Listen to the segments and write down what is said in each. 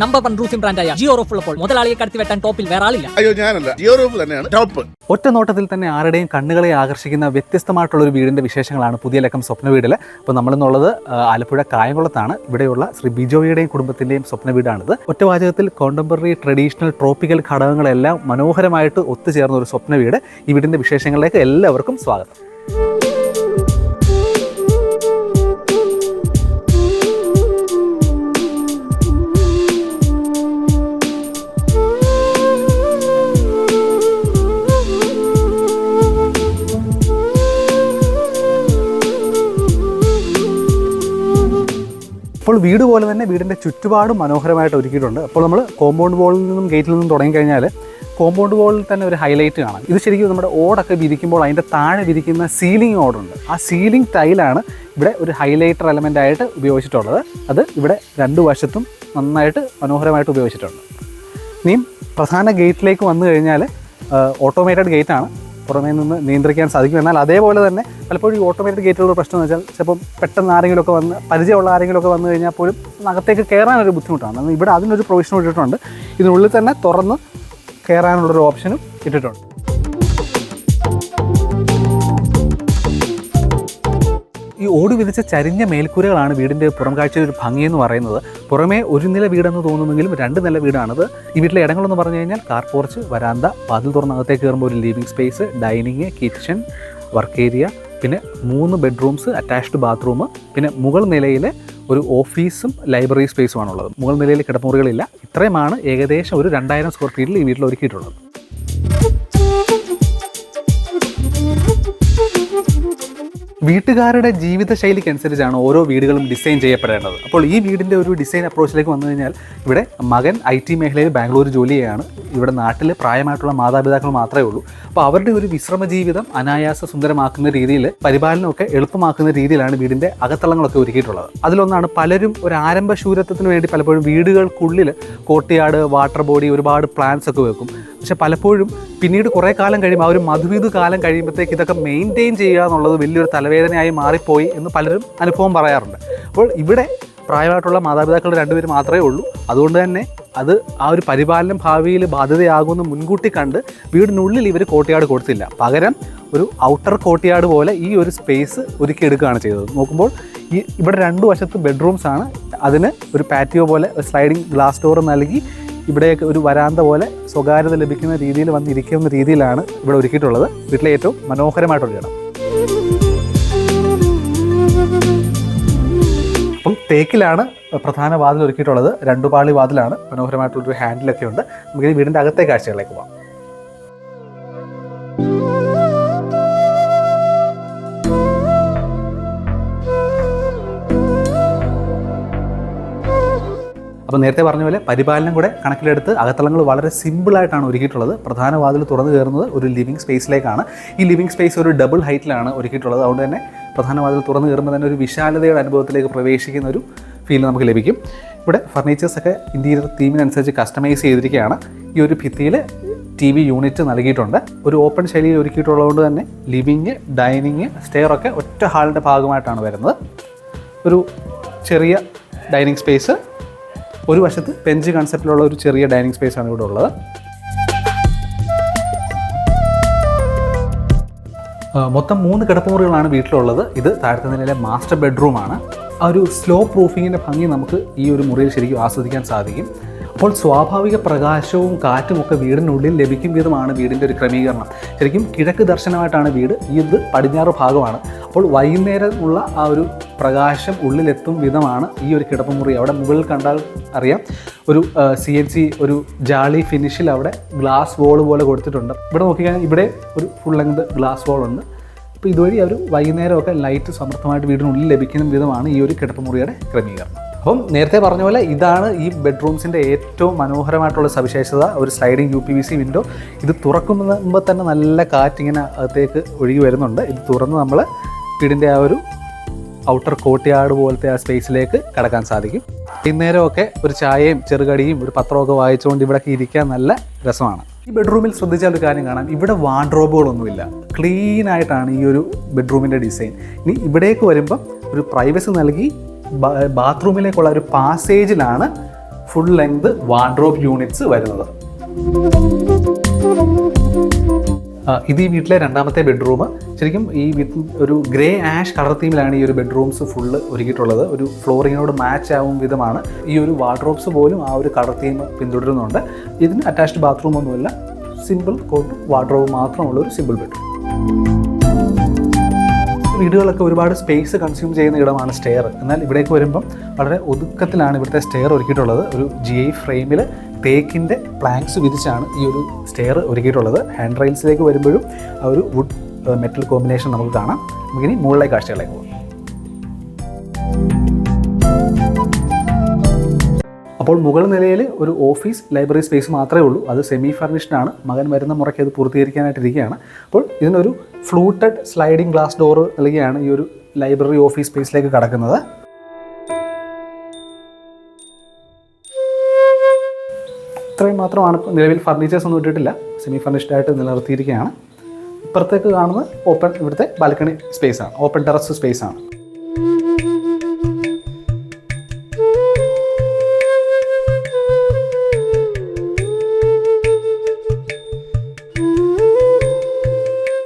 Number one roofing ബ്രാൻഡായ Jio roof ഉള്ളപ്പോൾ മുതലാളിയെ കടത്തി വെട്ടാൻ ടോപ്പിൽ വേറെ ആളില്ല. അയ്യോ ഞാനല്ല. ജിയോ റൂഫ് തന്നെയാണ് ടോപ്പ് ഒറ്റ നോട്ടത്തിൽ തന്നെ ആരുടെയും കണ്ണുകളെ ആകർഷിക്കുന്ന വ്യത്യസ്തമായിട്ടുള്ള ഒരു വീടിന്റെ വിശേഷങ്ങളാണ് പുതിയ ലക്കം സ്വപ്ന വീടിൽ അപ്പോൾ നമ്മളെന്നുള്ളത് ആലപ്പുഴ കായംകുളത്താണ്. ഇവിടെയുള്ള ശ്രീ ബിജോയുടെയും കുടുംബത്തിന്റെയും സ്വപ്ന വീടാണിത്. ഒറ്റ വാചകത്തിൽ കോണ്ടംപററി ട്രഡീഷണൽ ട്രോപ്പിക്കൽ ഘടകങ്ങളെല്ലാം മനോഹരമായിട്ട് ഒത്തുചേർന്ന ഒരു സ്വപ്ന വീട്. ഈ വീടിന്റെ വിശേഷങ്ങളിലേക്ക് എല്ലാവർക്കും സ്വാഗതം. അപ്പോൾ വീട് പോലെ തന്നെ വീടിന്റെ ചുറ്റുപാടും മനോഹരമായിട്ട് ഒരുക്കിയിട്ടുണ്ട്. അപ്പോൾ നമ്മൾ കോമ്പൗണ്ട് വാളിൽ നിന്നും ഗേറ്റിൽ നിന്നും തുടങ്ങി കഴിഞ്ഞാൽ കോമ്പൗണ്ട് വാളിൽ തന്നെ ഒരു ഹൈലൈറ്റ് കാണാം. ഇത് ശരിക്കും നമ്മുടെ ഓടൊക്കെ വിരിക്കുമ്പോൾ അതിന്റെ താഴെ വിരിക്കുന്ന സീലിംഗ് ഓടുണ്ട്. ആ സീലിംഗ് ടൈലാണ് ഇവിടെ ഒരു ഹൈലൈറ്റർ എലമെന്റ് ആയിട്ട് ഉപയോഗിച്ചിട്ടുള്ളത്. അത് ഇവിടെ രണ്ട് വശത്തും നന്നായിട്ട് മനോഹരമായിട്ട് ഉപയോഗിച്ചിട്ടുണ്ട്. ഇനിയും പ്രധാന ഗേറ്റിലേക്ക് വന്നു കഴിഞ്ഞാൽ ഓട്ടോമേറ്റഡ് ഗേറ്റാണ് പുറമേ നിന്ന് നിയന്ത്രിക്കാൻ സാധിക്കും. എന്നാൽ അതേപോലെ തന്നെ പലപ്പോഴും ഈ ഓട്ടോമാറ്റിക് ഗേറ്റുകളുടെ പ്രശ്നം എന്ന് വെച്ചാൽ ചിലപ്പം പെട്ടെന്ന് ആരെങ്കിലുമൊക്കെ വന്ന് പരിചയമുള്ള ആരെങ്കിലുമൊക്കെ വന്നു കഴിഞ്ഞാൽ പോലും അകത്തേക്ക് കയറാനൊരു ബുദ്ധിമുട്ടാണ്. ഇവിടെ അതിനൊരു പ്രൊവിഷൻ ഇട്ടിട്ടുണ്ട്. ഇതിനുള്ളിൽ തന്നെ തുറന്ന് കയറാനുള്ളൊരു ഓപ്ഷനും ഇട്ടിട്ടുണ്ട്. ഈ ഓടി വിരിച്ച ചരിഞ്ഞ മേൽക്കൂരകളാണ് വീടിന്റെ പുറം കാഴ്ചയിൽ ഒരു ഭംഗി എന്ന് പറയുന്നത്. പുറമേ ഒരു നില വീടെന്ന് തോന്നുമെങ്കിലും രണ്ട് നില വീടാണിത്. ഈ വീട്ടിലെ ഇടങ്ങളെന്ന് പറഞ്ഞു കഴിഞ്ഞാൽ കാർ പോർച്ച് വരാന്ത വാതിൽ തുറന്ന് അകത്തേക്ക് കയറുമ്പോൾ ഒരു living space dining kitchen work area പിന്നെ മൂന്ന് ബെഡ്റൂംസ് അറ്റാച്ച്ഡ് ബാത്റൂം പിന്നെ മുകൾ നിലയിൽ ഒരു ഓഫീസും ലൈബ്രറി സ്പേസുമാണുള്ളത് മുകൾ നിലയിൽ കിടമുറികളില്ല ഇത്രയുമാണ് ഏകദേശം ഒരു രണ്ടായിരം സ്ക്വയർ ഫീറ്റിൽ ഈ വീട്ടിൽ ഒരുക്കിയിട്ടുള്ളത്. വീട്ടുകാരുടെ ജീവിതശൈലിക്ക് അനുസരിച്ചാണ് ഓരോ വീടുകളും ഡിസൈൻ ചെയ്യപ്പെടേണ്ടത്. അപ്പോൾ ഈ വീടിന്റെ ഒരു ഡിസൈൻ അപ്രോച്ചിലേക്ക് വന്നു കഴിഞ്ഞാൽ ഇവിടെ മകൻ ഐ ടി മേഖലയിൽ ബാംഗ്ലൂർ ജോലി ഇവിടെ നാട്ടിൽ പ്രായമായിട്ടുള്ള മാതാപിതാക്കൾ മാത്രമേ ഉള്ളൂ. അപ്പോൾ അവരുടെ ഒരു വിശ്രമ ജീവിതം അനായാസ സുന്ദരമാക്കുന്ന രീതിയിൽ പരിപാലനമൊക്കെ എളുപ്പമാക്കുന്ന രീതിയിലാണ് വീടിന്റെ അകത്തളങ്ങളൊക്കെ ഒരുക്കിയിട്ടുള്ളത്. അതിലൊന്നാണ് പലരും ഒരു ആരംഭ ശൂരത്വത്തിന് വേണ്ടി പലപ്പോഴും വീടുകൾക്കുള്ളിൽ കോട്ടിയാട് വാട്ടർ ബോഡി ഒരുപാട് പ്ലാന്റ്സ് ഒക്കെ വെക്കും. പക്ഷെ പലപ്പോഴും പിന്നീട് കുറേ കാലം കഴിയുമ്പോൾ ആ ഒരു മധുവിധ കാലം കഴിയുമ്പോഴത്തേക്ക് ഇതൊക്കെ മെയിന്റെയിൻ ചെയ്യുക എന്നുള്ളത് വലിയൊരു തലവേദനയായി മാറിപ്പോയി എന്ന് പലരും അനുഭവം പറയാറുണ്ട്. അപ്പോൾ ഇവിടെ പ്രായമായിട്ടുള്ള മാതാപിതാക്കൾ രണ്ടുപേർ മാത്രമേ ഉള്ളൂ. അതുകൊണ്ട് തന്നെ അത് ആ ഒരു പരിപാലനം ഭാവിയിൽ ബാധ്യതയാകുമെന്ന് മുൻകൂട്ടി കണ്ട് വീടിനുള്ളിൽ ഇവർ കോട്ടയാട് കൊടുത്തില്ല. പകരം ഒരു ഔട്ടർ കോട്ടയാട് പോലെ ഈ ഒരു സ്പേസ് ഒരുക്കിയെടുക്കുകയാണ് ചെയ്തത്. നോക്കുമ്പോൾ ഈ ഇവിടെ രണ്ട് വശത്ത് ബെഡ്റൂംസ് ആണ്. അതിന് ഒരു പാറ്റിയോ പോലെ സ്ലൈഡിംഗ് ഗ്ലാസ് ഡോർ നൽകി ഇവിടെയൊക്കെ ഒരു വരാന്ത പോലെ സ്വകാര്യത ലഭിക്കുന്ന രീതിയിൽ വന്നിരിക്കുന്ന രീതിയിലാണ് ഇവിടെ ഒരുക്കിയിട്ടുള്ളത്. വീട്ടിലെ ഏറ്റവും മനോഹരമായിട്ടുള്ള ഇടം. അപ്പം തേക്കിലാണ് പ്രധാന വാതിൽ ഒരുക്കിയിട്ടുള്ളത്. രണ്ടു പാളി വാതിലാണ് മനോഹരമായിട്ടുള്ളൊരു ഹാൻഡിലൊക്കെ ഉണ്ട്. നമുക്ക് ഈ വീടിന്റെ അകത്തെ കാഴ്ചകളിലേക്ക് പോകാം അപ്പോൾ നേരത്തെ പറഞ്ഞ പോലെ പരിപാലനം കൂടെ കണക്കിലെടുത്ത് അകത്തളങ്ങൾ വളരെ സിമ്പിളായിട്ടാണ് ഒരുക്കിയിട്ടുള്ളത്. പ്രധാന വാതിൽ തുറന്നു കയറുന്നത് ഒരു ലിവിംഗ് സ്പേസിലേക്കാണ്. ഈ ലിവിംഗ് സ്പേസ് ഒരു ഡബിൾ ഹൈറ്റിലാണ് ഒരുക്കിയിട്ടുള്ളത്. അതുകൊണ്ട് തന്നെ പ്രധാന വാതിൽ തുറന്നു കയറുമ്പോൾ തന്നെ ഒരു വിശാലതയുടെ അനുഭവത്തിലേക്ക് പ്രവേശിക്കുന്ന ഒരു ഫീൽ നമുക്ക് ലഭിക്കും. ഇവിടെ ഫർണിച്ചേഴ്സൊക്കെ ഇന്റീരിയർ തീമിനനുസരിച്ച് കസ്റ്റമൈസ് ചെയ്തിരിക്കുകയാണ്. ഈ ഒരു ഭിത്തിയിൽ ടി വി യൂണിറ്റ് നൽകിയിട്ടുണ്ട്. ഒരു ഓപ്പൺ ശൈലിയിൽ ഒരുക്കിയിട്ടുള്ളതുകൊണ്ട് തന്നെ ലിവിങ് ഡൈനിങ് സ്റ്റെയർ ഒക്കെ ഒറ്റ ഹാളിന്റെ ഭാഗമായിട്ടാണ് വരുന്നത്. ഒരു ചെറിയ ഡൈനിങ് സ്പേസ് ഒരു വശത്ത് ബെഞ്ച് കൺസെപ്റ്റിലുള്ള ഒരു ചെറിയ ഡൈനിങ് സ്പേസ് ആണ് ഇവിടെ ഉള്ളത്. മൊത്തം മൂന്ന് കിടപ്പുമുറികളാണ് വീട്ടിലുള്ളത്. ഇത് താഴത്തെ നിലയിലെ മാസ്റ്റർ ബെഡ്റൂമാണ് ആ ഒരു സ്ലോ പ്രൂഫിങ്ങിന്റെ ഭംഗി നമുക്ക് ഈ ഒരു മുറിയിൽ ശരിക്കും ആസ്വദിക്കാൻ സാധിക്കും. അപ്പോൾ സ്വാഭാവിക പ്രകാശവും കാറ്റും ഒക്കെ വീടിനുള്ളിൽ ലഭിക്കും വിധമാണ് വീടിന്റെ ഒരു ക്രമീകരണം. ശരിക്കും കിഴക്ക് ദർശനമായിട്ടാണ് വീട്. ഇത് പടിഞ്ഞാറ് ഭാഗമാണ്. അപ്പോൾ വൈകുന്നേരം ഉള്ള ആ ഒരു പ്രകാശം ഉള്ളിലെത്തും വിധമാണ് ഈ ഒരു കിടപ്പുമുറി അവിടെ മുകളിൽ കണ്ടാൽ അറിയാം. ഒരു സി എൻ സി ഒരു ജാളി ഫിനിഷിൽ അവിടെ ഗ്ലാസ് വോൾ പോലെ കൊടുത്തിട്ടുണ്ട്. ഇവിടെ നോക്കിക്കഴിഞ്ഞാൽ ഇവിടെ ഒരു ഫുൾ ലെങ്ത് ഗ്ലാസ് വോൾ ഉണ്ട്. അപ്പോൾ ഇതുവഴി അവർ വൈകുന്നേരമൊക്കെ ലൈറ്റ് സമർത്ഥമായിട്ട് വീടിനുള്ളിൽ ലഭിക്കുന്ന വിധമാണ് ഈ ഒരു കിടപ്പുമുറിയുടെ ക്രമീകരണം. അപ്പം നേരത്തെ പറഞ്ഞ പോലെ ഇതാണ് ഈ ബെഡ്റൂംസിന്റെ ഏറ്റവും മനോഹരമായിട്ടുള്ള സവിശേഷത. ഒരു sliding U P V C window ഇത് തുറക്കുമ്പോൾ തന്നെ നല്ല കാറ്റിങ്ങനെ അകത്തേക്ക് ഒഴുകി വരുന്നുണ്ട്. ഇത് തുറന്ന് നമ്മൾ വീടിന്റെ ആ ഒരു ഔട്ടർ കോട്ടിയാട് പോലത്തെ ആ സ്പേസിലേക്ക് കടക്കാൻ സാധിക്കും. വൈകുന്നേരമൊക്കെ ഒരു ചായയും ചെറുകടിയും ഒരു പത്രമൊക്കെ വായിച്ചുകൊണ്ട് ഇവിടെയൊക്കെ ഇരിക്കാൻ നല്ല രസമാണ്. ഈ ബെഡ്റൂമിൽ ശ്രദ്ധിച്ചാൽ ഒരു കാര്യം കാണാം. ഇവിടെ വാർഡ്രോബുകളൊന്നുമില്ല. ക്ലീൻ ആയിട്ടാണ് ഈ ഒരു ബെഡ്റൂമിന്റെ ഡിസൈൻ. ഇനി ഇവിടേക്ക് വരുമ്പം ഒരു പ്രൈവസി നൽകി ബാത്റൂമിലേക്കുള്ള ഒരു പാസേജിലാണ് ഫുൾ ലെങ്ത് വാർഡ്രോബ് യൂണിറ്റ്സ് വരുന്നത്. ഇത് ഈ വീട്ടിലെ രണ്ടാമത്തെ ബെഡ്റൂം. ശരിക്കും ഈ വിത്ത് ഒരു ഗ്രേ ആഷ് കളർ തീമിലാണ് ഈ ഒരു ബെഡ്റൂംസ് ഫുള്ള് ഒരുക്കിയിട്ടുള്ളത്. ഒരു ഫ്ലോറിങ്ങിനോട് മാച്ച് ആവും വിധമാണ്. ഈ ഒരു വാർഡ്രോബ്സ് പോലും ആ ഒരു കളർ തീം പിന്തുടരുന്നുണ്ട്. ഇതിന് അറ്റാച്ച്ഡ് ബാത്റൂം ഒന്നുമില്ല. സിമ്പിൾ കോട്ട് വാർഡ്രോബ് മാത്രമുള്ള ഒരു സിമ്പിൾ ബെഡ്റൂം വീടുകളൊക്കെ ഒരുപാട് സ്പേസ് കൺസ്യൂം ചെയ്യുന്ന ഇടമാണ് സ്റ്റെയർ എന്നാൽ ഇവിടേക്ക് വരുമ്പം വളരെ ഒതുക്കത്തിലാണ് ഇവിടുത്തെ സ്റ്റെയർ ഒരുക്കിയിട്ടുള്ളത്. ഒരു ജി ഐ ഫ്രെയിമിൽ തേക്കിന്റെ പ്ലാങ്ക്സ് വിരിച്ചാണ് ഈ ഒരു സ്റ്റെയർ ഒരുക്കിയിട്ടുള്ളത്. ഹാൻഡ് റൈൽസിലേക്ക് വരുമ്പോഴും ആ ഒരു വുഡ് മെറ്റൽ കോമ്പിനേഷൻ നമുക്ക് കാണാം. നമുക്കിനി മുകളിലെ കാഴ്ചകളിലേക്ക് പോകാം. അപ്പോൾ മുകൾ നിലയിൽ ഒരു ഓഫീസ് ലൈബ്രറി സ്പേസ് മാത്രമേ ഉള്ളൂ. അത് സെമി ഫർണിഷ്ഡ് ആണ്. മകൻ വരുന്ന മുറയ്ക്ക് അത് പൂർത്തീകരിക്കാനായിട്ടിരിക്കുകയാണ്. അപ്പോൾ ഇതിനൊരു ഫ്ലൂട്ടഡ് സ്ലൈഡിംഗ് ഗ്ലാസ് ഡോർ നൽകിയാണ് ഈ ഒരു ലൈബ്രറി ഓഫീസ് സ്പേസിലേക്ക് കടക്കുന്നത്. ഇത്രയും മാത്രമാണ് ഇപ്പോൾ നിലവിൽ ഫർണിച്ചേഴ്സ് ഒന്നും ഇട്ടിട്ടില്ല. സെമി ഫർണിഷ്ഡ് ആയിട്ട് നിലനിർത്തിയിരിക്കുകയാണ്. ഇപ്പുറത്തേക്ക് കാണുന്നത് ഓപ്പൺ ഇവിടുത്തെ ബാൽക്കണി സ്പേസ് ആണ്. ഓപ്പൺ ടെറസ് സ്പേസ് ആണ്.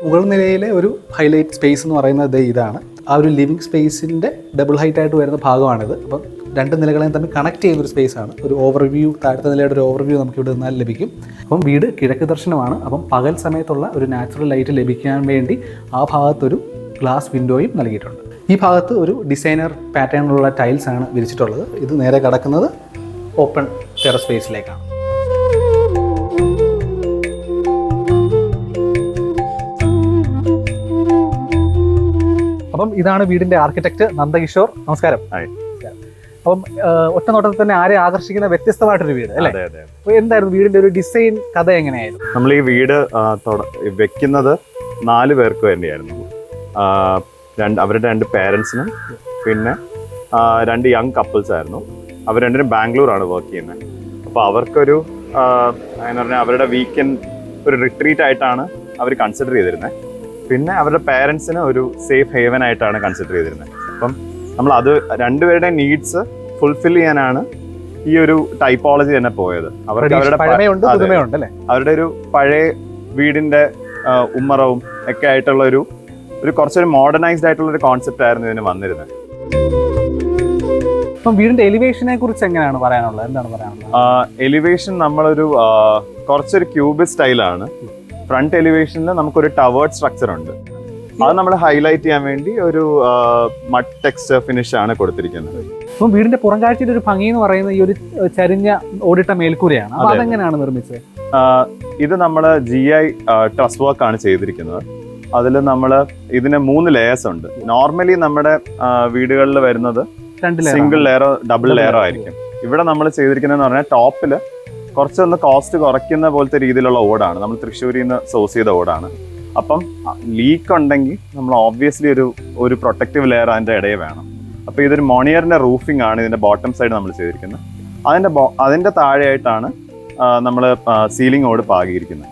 മുകൾ നിലയിലെ ഒരു ഹൈലൈറ്റ് സ്പേസ് എന്ന് പറയുന്നത് ഇതാണ്. ആ ഒരു ലിവിങ് സ്പേസിന്റെ ഡബിൾ ഹൈറ്റ് ആയിട്ട് വരുന്ന ഭാഗമാണിത്. അപ്പം രണ്ട് നിലകളെയും തമ്മിൽ കണക്ട് ചെയ്യുന്ന ഒരു സ്പേസ് ആണ്. ഒരു ഓവർവ്യൂ താഴത്തെ നിലയുടെ ഒരു ഓവർവ്യൂ നമുക്ക് ഇവിടെ നിന്നാൽ ലഭിക്കും. അപ്പം വീട് കിഴക്ക് ദർശനമാണ്. അപ്പം പകൽ സമയത്തുള്ള ഒരു നാച്ചുറൽ ലൈറ്റ് ലഭിക്കാൻ വേണ്ടി ആ ഭാഗത്തൊരു ഗ്ലാസ് വിൻഡോയും നൽകിയിട്ടുണ്ട്. ഈ ഭാഗത്ത് ഒരു ഡിസൈനർ പാറ്റേണിലുള്ള ടൈൽസ് ആണ് വിരിച്ചിട്ടുള്ളത്. ഇത് നേരെ കടക്കുന്നത് ഓപ്പൺ ടെറസ് സ്പേസിലേക്കാണ് അപ്പം ഇതാണ് വീടിന്റെ ആർക്കിടെക്ട് നന്ദകിഷോർ. നമസ്കാരം. അപ്പം ഒറ്റനോട്ടത്തിൽ ഒറ്റ നോട്ടത്തിൽ തന്നെ ആരെ ആകർഷിക്കുന്ന വ്യത്യസ്തമായിട്ടൊരു വീട് അല്ലേ? അതെ അതെ അപ്പൊ എന്തായിരുന്നു വീടിന്റെ ഒരു ഡിസൈൻ കഥ എങ്ങനെയായിരുന്നു? നമ്മൾ ഈ വീട് വെക്കുന്നത് നാല് പേർക്ക് വേണ്ടിയായിരുന്നു. രണ്ട് അവരുടെ രണ്ട് പേരൻസിനും പിന്നെ രണ്ട് യങ് കപ്പിൾസ് ആയിരുന്നു. അവർ രണ്ടിനും ബാംഗ്ലൂരാണ് വർക്ക് ചെയ്യുന്നത് അപ്പോൾ അവർക്കൊരു എന്ന് പറഞ്ഞാൽ അവരുടെ വീക്കെൻഡ് ഒരു റിട്രീറ്റ് ആയിട്ടാണ് അവർ കൺസിഡർ ചെയ്തിരുന്നത് പിന്നെ അവരുടെ പേരൻസിന് ഒരു സേഫ് ഹേവൻ ആയിട്ടാണ് കൺസിഡർ ചെയ്തിരുന്നത് അപ്പം നമ്മൾ അത് രണ്ടുപേരുടെ നീഡ്സ് ഫുൾഫിൽ ചെയ്യാനാണ് ഈ ഒരു ടൈപ്പോളജി തന്നെ പോയത്. അവർക്ക് അവരുടെ അവരുടെ ഒരു പഴയ വീടിന്റെ ഉമ്മറവും ഒക്കെ ആയിട്ടുള്ള ഒരു ഒരു കുറച്ചൊരു മോഡേണൈസ്ഡ് ആയിട്ടുള്ള ഒരു കോൺസെപ്റ്റ് ആയിരുന്നു ഇതിന് വന്നിരുന്നത്. അപ്പം വീടിന്റെ എലിവേഷനെ കുറിച്ച് എങ്ങനെയാണ് പറയാനുള്ളത്? എന്താണ് പറയാനുള്ളത്? എലിവേഷൻ നമ്മളൊരു കുറച്ചൊരു ക്യൂബ് സ്റ്റൈലാണ് ഫ്രണ്ട് എലിവേഷനിൽ നമുക്കൊരു ടവേർഡ് സ്ട്രക്ചർ ഉണ്ട്. അത് നമ്മൾ ഹൈലൈറ്റ് ചെയ്യാൻ വേണ്ടി ഒരു മഡ് ടെക്സ്ചർ ഫിനിഷ് ആണ് കൊടുത്തിരിക്കുന്നത്. അപ്പം വീടിന്റെ പുറം കാഴ്ചയുടെ ഒരു ഭംഗി എന്ന് പറയുന്നത് ഈ ഒരു ചരിഞ്ഞ ഓടിട്ട മേൽക്കൂരയാണ്. അപ്പൊ. അതെങ്ങനെയാണ് നിർമ്മിച്ചത്? ഇത് നമ്മൾ ജി ഐ ട്രസ് വർക്ക് ആണ് ചെയ്തിരിക്കുന്നത്. അതിൽ നമ്മൾ ഇതിന് മൂന്ന് ലെയേഴ്സ് ഉണ്ട്. നോർമലി നമ്മുടെ വീടുകളിൽ വരുന്നത് സിംഗിൾ ലെയറോ ഡബിൾ ലെയറോ ആയിരിക്കും. ഇവിടെ നമ്മൾ ചെയ്തിരിക്കുന്നതെന്ന് പറഞ്ഞാൽ ടോപ്പിൽ കുറച്ചൊന്ന് കോസ്റ്റ് കുറയ്ക്കുന്ന പോലത്തെ രീതിയിലുള്ള ഓടാണ്. നമ്മൾ തൃശ്ശൂരിൽ നിന്ന് സോഴ്സ് ചെയ്ത ഓടാണ്. അപ്പം ലീക്ക് ഉണ്ടെങ്കിൽ നമ്മൾ ഓബ്വിയസ്ലി ഒരു ഒരു പ്രൊട്ടക്റ്റീവ് ലെയർ അതിന്റെ ഇടയിൽ വേണം. അപ്പോൾ ഇതൊരു മോണിയറിന്റെ റൂഫിംഗ് ആണ് ഇതിന്റെ ബോട്ടം സൈഡ് നമ്മൾ ചെയ്തിരിക്കുന്നത്. അതിന്റെ ബോ- അതിന്റെ താഴെയായിട്ടാണ് നമ്മൾ സീലിംഗ് ഓട് പാകിയിരിക്കുന്നത്.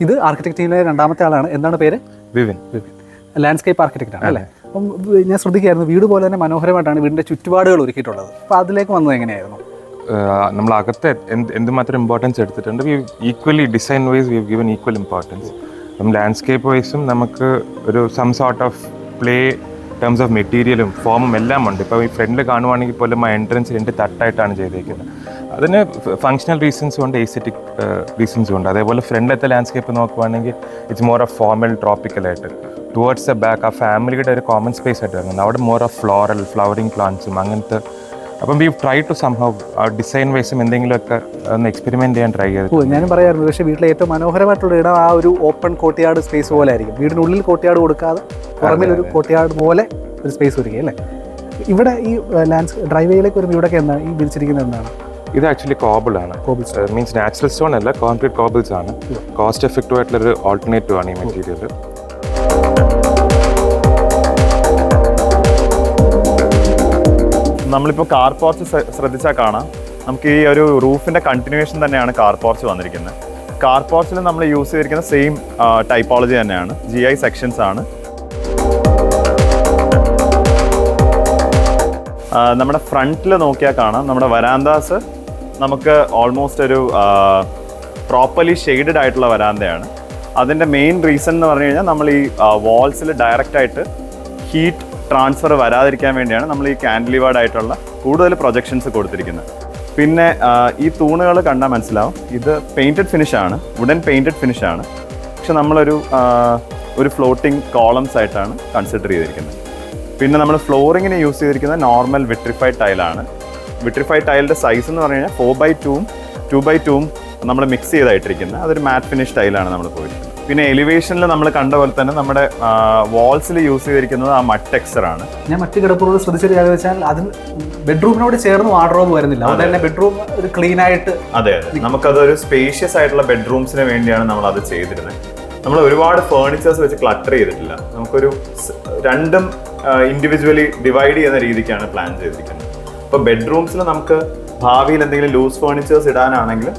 ഇത് ആർക്കിടെക്ട് ടീമിലെ രണ്ടാമത്തെ ആളാണ്. എന്താണ് പേര്? വിവിൻ. വിവിൻ. ലാൻഡ്സ്കേപ്പ് ആർക്കിടെക്ട് ആണ് അല്ലേ? അപ്പം ഞാൻ ശ്രദ്ധിക്കായിരുന്നു വീട് പോലെ തന്നെ മനോഹരമായിട്ടാണ് വീടിന്റെ ചുറ്റുപാടുകൾ ഒരുക്കിയിട്ടുള്ളത്. അപ്പോൾ അതിലേക്ക് വന്നത് എങ്ങനെയായിരുന്നു? നമ്മൾ അകത്തെ എന്ത് എന്തുമാത്രം ഇമ്പോർട്ടൻസ് എടുത്തിട്ടുണ്ട്. We equally design wise we given equal importance അപ്പം ലാൻഡ്സ്കേപ്പ് വൈസും നമുക്ക് ഒരു some sort of play terms of മെറ്റീരിയലും ഫോമും എല്ലാം ഉണ്ട്. ഇപ്പോൾ ഈ ഫ്രണ്ടിൽ കാണുവാണെങ്കിൽ പോലും ആ എൻട്രൻസ് രണ്ട് തട്ടായിട്ടാണ് ചെയ്തേക്കുന്നത്. അതിന് ഫങ്ഷണൽ റീസൺസും ഉണ്ട് എസ്തെറ്റിക് റീസൺസും ഉണ്ട്. അതേപോലെ ഫ്രണ്ടിലത്തെ ലാൻഡ്സ്കേപ്പ് നോക്കുവാണെങ്കിൽ ഇറ്റ്സ് മോർ ഓഫ് ഫോമൽ ട്രോപ്പിക്കലായിട്ട് ടുവേർഡ്സ് എ ബാക്ക് ആ ഫാമിലിയുടെ ഒരു കോമൺ സ്പേസ് ആയിട്ട് വരുന്നത് അവിടെ മോർ ഓഫ് ഫ്ലോറൽ ഫ്ലവറിങ് പ്ലാന്റ്സും അങ്ങനത്തെ അപ്പം വി ട്രൈ ടു സംഭവ് ഡിസൈൻ വൈസും എന്തെങ്കിലുമൊക്കെ ഒന്ന് എക്സ്പെരിമെന്റ് ചെയ്യാൻ ട്രൈ ചെയ്തു ഞാനും പറയാറുണ്ട് പക്ഷേ വീട്ടിലെ ഏറ്റവും മനോഹരമായിട്ടുള്ള ഇടം ആ ഒരു ഓപ്പൺ കോട്ടിയാട് സ്പേസ് പോലെ ആയിരിക്കും. വീടിനുള്ളിൽ കോട്ടിയാട് കൊടുക്കാതെ പുറമിൽ ഒരു കോട്ടിയാട് പോലെ ഒരു സ്പേസ് ഒരുക്കി അല്ലേ? ഇവിടെ ഈ ലാൻഡ് ഡ്രൈവേയിലേക്ക് വരുമ്പോൾ ഇവിടെ എന്താണ് ഈ വിരിച്ചിരിക്കുന്നത് എന്താണ്? ഇത് ആക്ച്വലി കോബിൾ ആണ്. Cobbles. മീൻസ് നാച്ചുറൽ സ്റ്റോൺ അല്ല കോൺക്രീറ്റ് കോബിൾസ് ആണ്. കോസ്റ്റ് എഫക്റ്റീവ് ആയിട്ടുള്ള ഒരു ഓൾട്ടർനേറ്റീവ് ആണ് ഈ മെറ്റീരിയൽ നമ്മളിപ്പോൾ കാർ പോർച്ച് ശ്രദ്ധിച്ചാൽ കാണാം. നമുക്ക് ഈ ഒരു റൂഫിന്റെ കണ്ടിന്യൂവേഷൻ തന്നെയാണ് കാർ പോർച്ച് വന്നിരിക്കുന്നത്. കാർ പോർച്ചിൽ നമ്മൾ യൂസ് ചെയ്തിരിക്കുന്ന സെയിം ടൈപ്പോളജി തന്നെയാണ്. ജി ഐ സെക്ഷൻസ് ആണ്. നമ്മുടെ ഫ്രണ്ടിൽ നോക്കിയാൽ കാണാം. നമ്മുടെ വരാന്താസ് നമുക്ക് ഓൾമോസ്റ്റ് ഒരു പ്രോപ്പർലി ഷെയ്ഡഡ് ആയിട്ടുള്ള വരാന്തയാണ്. അതിന്റെ മെയിൻ റീസൺ എന്ന് പറഞ്ഞു കഴിഞ്ഞാൽ നമ്മൾ ഈ വാൾസിൽ ഡയറക്റ്റ് ആയിട്ട് ഹീറ്റ് ട്രാൻസ്ഫർ വരാതിരിക്കാൻ വേണ്ടിയാണ് നമ്മൾ ഈ കാൻഡിലിവേർഡ് ആയിട്ടുള്ള കൂടുതൽ പ്രൊജക്ഷൻസ് കൊടുത്തിരിക്കുന്നത്. പിന്നെ ഈ തൂണുകൾ കണ്ടാൽ മനസ്സിലാവും. ഇത് പെയിന്റഡ് ഫിനിഷാണ് വുഡൻ പെയിന്റഡ് ഫിനിഷാണ് പക്ഷെ നമ്മളൊരു ഒരു ഫ്ലോട്ടിംഗ് കോളംസ് ആയിട്ടാണ് കൺസിഡർ ചെയ്തിരിക്കുന്നത്. പിന്നെ നമ്മൾ ഫ്ലോറിങ്ങിന് യൂസ് ചെയ്തിരിക്കുന്നത് നോർമൽ വിട്രിഫൈഡ് ടൈലാണ് വിട്രിഫൈഡ് ടൈലിന്റെ സൈസ് എന്ന് പറഞ്ഞു കഴിഞ്ഞാൽ ഫോർ ബൈ ടൂവും ടു ബൈ ടൂവും നമ്മൾ മിക്സ് ചെയ്തായിട്ടിരിക്കുന്നത്. അതൊരു മാറ്റ് ഫിനിഷ് ടൈലാണ് നമ്മൾ പോയിരിക്കുന്നത്. പിന്നെ എലിവേഷനിൽ നമ്മൾ കണ്ട പോലെ തന്നെ നമ്മുടെ വാൾസിൽ യൂസ് ചെയ്തിരിക്കുന്നത് ആ മട്ട് ടെക്സ്ചർ ആണ്. ഞാൻ മറ്റു കിടപ്പുറകൾ ശ്രദ്ധിച്ചൊരു കാര്യം വെച്ചാൽ അതിന് ബെഡ്റൂമിനോട് ചേർന്ന് വാർഡ്രോബ് വരുന്നില്ല. അതുകൊണ്ട് തന്നെ ബെഡ്റൂം ഒരു ക്ലീൻ ആയിട്ട് അതെ അതെ. നമുക്കതൊരു സ്പേഷ്യസ് ആയിട്ടുള്ള ബെഡ്റൂംസിന് വേണ്ടിയാണ് നമ്മൾ അത് ചെയ്തിരുന്നത്. നമ്മൾ ഒരുപാട് ഫേർണിച്ചേഴ്സ് വെച്ച് ക്ലട്ടർ ചെയ്തിട്ടില്ല. നമുക്കൊരു രണ്ടും ഇൻഡിവിജ്വലി ഡിവൈഡ് ചെയ്യുന്ന രീതിക്കാണ് പ്ലാൻ ചെയ്തിരിക്കുന്നത്. അപ്പോൾ ബെഡ്റൂംസിൽ നമുക്ക് ഭാവിയിൽ എന്തെങ്കിലും ലൂസ് ഫേർണിച്ചേഴ്സ് ഇടാനാണെങ്കിൽ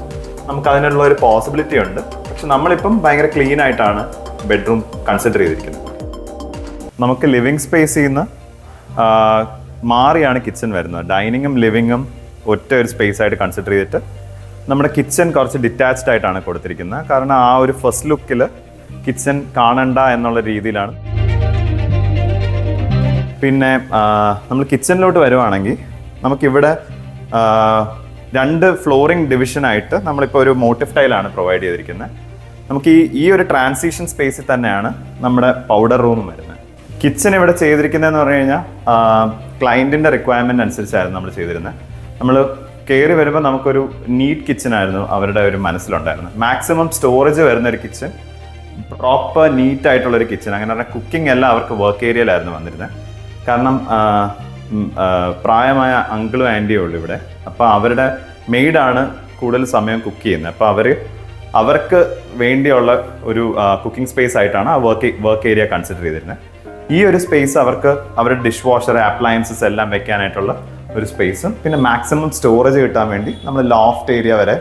നമുക്ക് അതിനുള്ള ഒരു പോസിബിലിറ്റി ഉണ്ട്. പക്ഷെ നമ്മളിപ്പം ഭയങ്കര ക്ലീൻ ആയിട്ടാണ് ബെഡ്റൂം കൺസിഡർ ചെയ്തിരിക്കുന്നത്. നമുക്ക് ലിവിങ് സ്പേസിൽ നിന്ന് മാറിയാണ് കിച്ചൺ വരുന്നത്. ഡൈനിങ്ങും ലിവിങ്ങും ഒറ്റ ഒരു സ്പേസ് ആയിട്ട് കൺസിഡർ ചെയ്തിട്ട് നമ്മുടെ കിച്ചൺ കുറച്ച് ഡിറ്റാച്ച്ഡ് ആയിട്ടാണ് കൊടുത്തിരിക്കുന്നത്. കാരണം ആ ഒരു ഫസ്റ്റ് ലുക്കിൽ കിച്ചൺ കാണണ്ട എന്നുള്ള രീതിയിലാണ്. പിന്നെ നമ്മൾ കിച്ചണിലോട്ട് വരുവാണെങ്കിൽ നമുക്കിവിടെ രണ്ട് ഫ്ലോറിംഗ് ഡിവിഷനായിട്ട് നമ്മളിപ്പോൾ ഒരു മോട്ടിഫ് ടൈലാണ് പ്രൊവൈഡ് ചെയ്തിരിക്കുന്നത്. നമുക്ക് ഈ ഈ ഒരു ട്രാൻസിഷൻ സ്പേസിൽ തന്നെയാണ് നമ്മുടെ പൗഡർ റൂം വരുന്നത്. കിച്ചൺ ഇവിടെ ചെയ്തിരിക്കുന്നതെന്ന് പറഞ്ഞു കഴിഞ്ഞാൽ ക്ലയന്റിന്റെ റിക്വയർമെന്റ് അനുസരിച്ചായിരുന്നു നമ്മൾ ചെയ്തിരുന്നത്. നമ്മൾ കയറി വരുമ്പോൾ നമുക്കൊരു നീറ്റ് കിച്ചൺ ആയിരുന്നു അവരുടെ ഒരു മനസ്സിലുണ്ടായിരുന്നത്. മാക്സിമം സ്റ്റോറേജ് വരുന്ന ഒരു കിച്ചൺ പ്രോപ്പർ നീറ്റ് ആയിട്ടുള്ള ഒരു കിച്ചൺ അങ്ങനെ പറഞ്ഞാൽ കുക്കിംഗ് എല്ലാം അവർക്ക് വർക്ക് ഏരിയയിലായിരുന്നു വന്നിരുന്നത്. കാരണം പ്രായമായ അങ്കിളും ആന്റിയും ഉള്ളു ഇവിടെ. അപ്പോൾ അവരുടെ മെയ്ഡാണ് കൂടുതൽ സമയം കുക്ക് ചെയ്യുന്നത്. അപ്പോൾ അവർ അവർക്ക് വേണ്ടിയുള്ള ഒരു കുക്കിംഗ് സ്പേസ് ആയിട്ടാണ് ആ വർക്ക് വർക്ക് ഏരിയ കൺസിഡർ ചെയ്തിരുന്നത് ഈ ഒരു സ്പേസ് അവർക്ക് അവരുടെ ഡിഷ് വാഷർ അപ്ലയൻസസ് എല്ലാം വെക്കാനായിട്ടുള്ള ഒരു സ്പേസും പിന്നെ മാക്സിമം സ്റ്റോറേജ് കിട്ടാൻ വേണ്ടി നമ്മൾ ലോഫ്റ്റ് ഏരിയ വരെ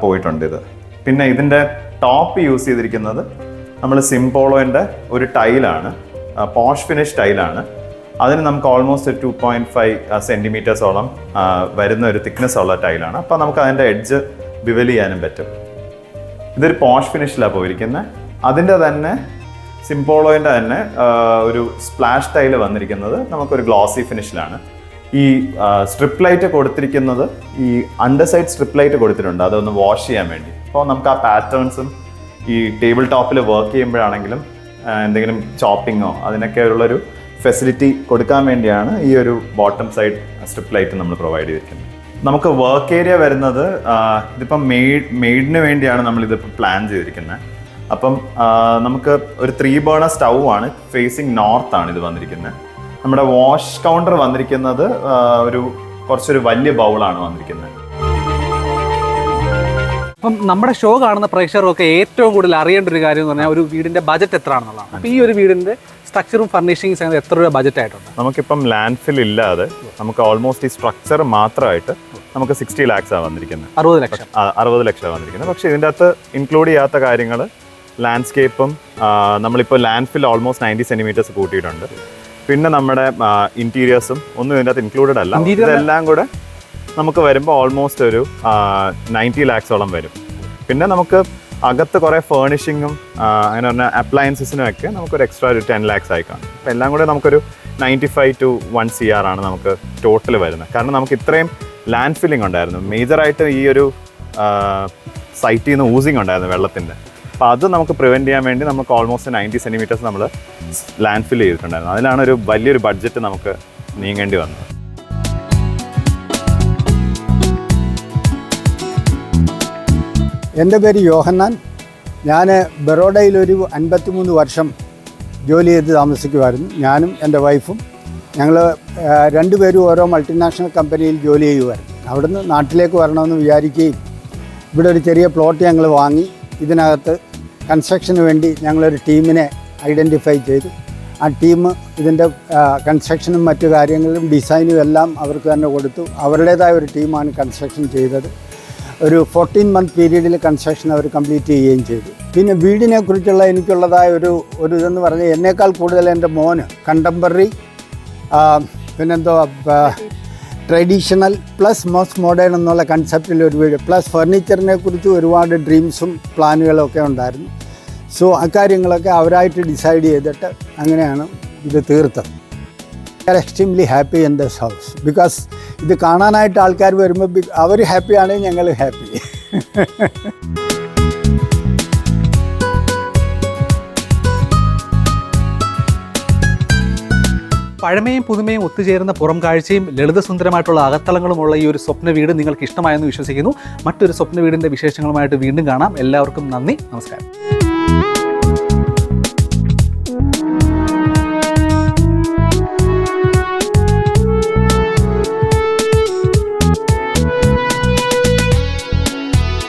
പോയിട്ടുണ്ട് ഇത്. പിന്നെ ഇതിന്റെ ടോപ്പ് യൂസ് ചെയ്തിരിക്കുന്നത് നമ്മൾ സിംപോളോന്റെ ഒരു ടൈലാണ് പോഷ് ഫിനിഷ് ടൈലാണ് അതിന് നമുക്ക് ഓൾമോസ്റ്റ് ടു പോയിന്റ് ഫൈവ് സെന്റിമീറ്റേഴ്സോളം വരുന്ന ഒരു തിക്നെസ് ഉള്ള ടൈലാണ് അപ്പോൾ നമുക്ക് അതിന്റെ എഡ്ജ് ബിവൽ ചെയ്യാനും പറ്റും. ഇതൊരു പോഷ് ഫിനിഷിലാണ് പോയിരിക്കുന്നത് അതിന്റെ തന്നെ സിംപോളോയിന്റെ തന്നെ ഒരു സ്പ്ലാഷ് ടൈൽ വന്നിരിക്കുന്നത് നമുക്കൊരു ഗ്ലോസി ഫിനിഷിലാണ് ഈ സ്ട്രിപ്പ് ലൈറ്റ് കൊടുത്തിരിക്കുന്നത് ഈ അണ്ടർ സൈഡ് സ്ട്രിപ്പ് ലൈറ്റ് കൊടുത്തിട്ടുണ്ട്. അതൊന്ന് വാഷ് ചെയ്യാൻ വേണ്ടി. അപ്പോൾ നമുക്ക് ആ പാറ്റേൺസും ഈ ടേബിൾ ടോപ്പിൽ വർക്ക് ചെയ്യുമ്പോഴാണെങ്കിലും എന്തെങ്കിലും ചോപ്പിങ്ങോ അതിനൊക്കെ ഉള്ളൊരു ഫെസിലിറ്റി കൊടുക്കാൻ വേണ്ടിയാണ് ഈ ഒരു ബോട്ടം സൈഡ് സ്ട്രിപ്പ് ലൈറ്റ് നമ്മൾ പ്രൊവൈഡ് ചെയ്തിരിക്കുന്നത്. നമുക്ക് വർക്ക് ഏരിയ വരുന്നത് ഇതിപ്പം മെയ്ഡ് മെയ്ഡിന് വേണ്ടിയാണ് നമ്മൾ ഇതിപ്പോൾ പ്ലാൻ ചെയ്തിരിക്കുന്നത് അപ്പം നമുക്ക് ഒരു ത്രീ ബേണർ സ്റ്റൗ ആണ് ഫേസിങ് നോർത്ത് ആണ് ഇത് വന്നിരിക്കുന്നത് നമ്മുടെ വാഷ് കൗണ്ടർ വന്നിരിക്കുന്നത് ഒരു കുറച്ചൊരു വലിയ ബൗളാണ് വന്നിരിക്കുന്നത് അപ്പം നമ്മുടെ ഷോ കാണുന്ന പ്രേക്ഷകർക്കൊക്കെ ഏറ്റവും കൂടുതൽ അറിയേണ്ട ഒരു കാര്യം എന്ന് പറഞ്ഞാൽ ഒരു വീടിന്റെ ബജറ്റ് എത്ര ആണെന്നുള്ളതാണ് അപ്പോൾ ഈ ഒരു വീടിന്റെ സ്ട്രക്ചറും ഫർണിഷിങ്സ് അങ്ങനെ എത്ര രൂപ ബജറ്റ് ആയിട്ടുണ്ട്? നമുക്കിപ്പം ലാൻഡ് ഫിൽ ഇല്ലാതെ നമുക്ക് ഓൾമോസ്റ്റ് ഈ സ്ട്രക്ചർ മാത്രമായിട്ട് നമുക്ക് സിക്സ്റ്റി ലാക്സ് ആണ് വന്നിരിക്കുന്നത്. അറുപത് ലക്ഷം. അറുപത് ലക്ഷമാണ് വന്നിരിക്കുന്നത്. പക്ഷേ ഇതിന്റെ അകത്ത് ഇൻക്ലൂഡ് ചെയ്യാത്ത കാര്യങ്ങൾ ലാൻഡ്സ്കേപ്പും നമ്മളിപ്പോൾ land fill almost ninety centimetres കൂട്ടിയിട്ടുണ്ട്. പിന്നെ നമ്മുടെ ഇന്റീരിയേഴ്സും ഒന്നും ഇതിന്റെ അകത്ത് ഇൻക്ലൂഡഡ് അല്ല. ഇതെല്ലാം കൂടെ നമുക്ക് വരുമ്പോൾ ഓൾമോസ്റ്റ് ഒരു നയന്റി ലാക്സോളം വരും. പിന്നെ നമുക്ക് അകത്ത് കുറേ ഫേണിഷിങ്ങും അങ്ങനെ പറഞ്ഞാൽ അപ്ലയൻസസിനും ഒക്കെ നമുക്കൊരു എക്സ്ട്രാ ഒരു ടെൻ ലാക്സ് ആയി കാണും. അപ്പോൾ എല്ലാം കൂടെ നമുക്കൊരു ninety five two one C R ആണ് നമുക്ക് ടോട്ടൽ വരുന്നത്. കാരണം നമുക്ക് ഇത്രയും ലാൻഡ് ഫില്ലിംഗ് ഉണ്ടായിരുന്നു. മേജറായിട്ട് ഈ ഒരു സൈറ്റിൽ നിന്ന് ഊസിങ് ഉണ്ടായിരുന്നു വെള്ളത്തിന്റെ അപ്പോൾ അത് നമുക്ക് പ്രിവെന്റ് ചെയ്യാൻ വേണ്ടി നമുക്ക് ഓൾമോസ്റ്റ് നയന്റി സെന്റിമീറ്റേഴ്സ് നമ്മൾ ലാൻഡ് ഫിൽ ചെയ്തിട്ടുണ്ടായിരുന്നു. അതിലാണ് ഒരു വലിയൊരു ബഡ്ജറ്റ് നമുക്ക് നീങ്ങേണ്ടി വന്നത്. എന്റെ പേര് യോഹന്നാൻ. ഞാൻ ബറോഡയിൽ ഒരു അൻപത്തിമൂന്ന് വർഷം ജോലി ചെയ്ത് താമസിക്കുമായിരുന്നു ഞാനും എന്റെ വൈഫും. ഞങ്ങൾ രണ്ടുപേരും ഓരോ മൾട്ടിനാഷണൽ കമ്പനിയിൽ ജോലി ചെയ്യുമായിരുന്നു അവിടുന്ന് നാട്ടിലേക്ക് വരണമെന്ന് വിചാരിക്കുകയും ഇവിടെ ഒരു ചെറിയ പ്ലോട്ട് ഞങ്ങൾ വാങ്ങി ഇതിനകത്ത് കൺസ്ട്രക്ഷന് വേണ്ടി ഞങ്ങളൊരു ടീമിനെ ഐഡന്റിഫൈ ചെയ്തു. ആ ടീം ഇതിന്റെ കൺസ്ട്രക്ഷനും മറ്റു കാര്യങ്ങളും ഡിസൈനും എല്ലാം അവർക്ക് തന്നെ കൊടുത്തു. അവരുടേതായ ഒരു ടീമാണ് കൺസ്ട്രക്ഷൻ ചെയ്തത്. ഒരു ഫോർട്ടീൻ മന്ത് പീരീഡിൽ കൺസ്ട്രക്ഷൻ അവർ കംപ്ലീറ്റ് ചെയ്യുകയും ചെയ്തു. പിന്നെ വീടിനെ കുറിച്ചുള്ള എനിക്കുള്ളതായ ഒരു ഒരു ഇതെന്ന് പറഞ്ഞാൽ എന്നേക്കാൾ കൂടുതൽ എന്റെ മോന് കണ്ടംപററി പിന്നെന്തോ ട്രഡീഷണൽ പ്ലസ് മോസ്റ്റ് മോഡേൺ എന്നുള്ള കൺസെപ്റ്റിൽ ഒരു വീട്. പ്ലസ് ഫർണിച്ചറിനെ കുറിച്ച് ഒരുപാട് ഡ്രീംസും പ്ലാനുകളും ഒക്കെ ഉണ്ടായിരുന്നു. സോ അക്കാര്യങ്ങളൊക്കെ അവരായിട്ട് ഡിസൈഡ് ചെയ്തിട്ട് അങ്ങനെയാണ് ഇത് തീർത്തത്. Are extremely happy in this house because ഇത് കാണാനായിട്ട് ആൾക്കാർ വരുമ്പോൾ അവർ ഹാപ്പിയാണെങ്കിൽ ഞങ്ങൾ ഹാപ്പി പഴമയും പുതുമയും ഒത്തുചേരുന്ന പുറം കാഴ്ചയും ലളിതസുന്ദരമായിട്ടുള്ള അകത്തളങ്ങളുമുള്ള ഈ ഒരു സ്വപ്ന വീട് നിങ്ങൾക്ക് ഇഷ്ടമായെന്ന് വിശ്വസിക്കുന്നു. മറ്റൊരു സ്വപ്ന വീടിന്റെ വിശേഷങ്ങളുമായിട്ട് വീണ്ടും കാണാം. എല്ലാവർക്കും നന്ദി. നമസ്കാരം.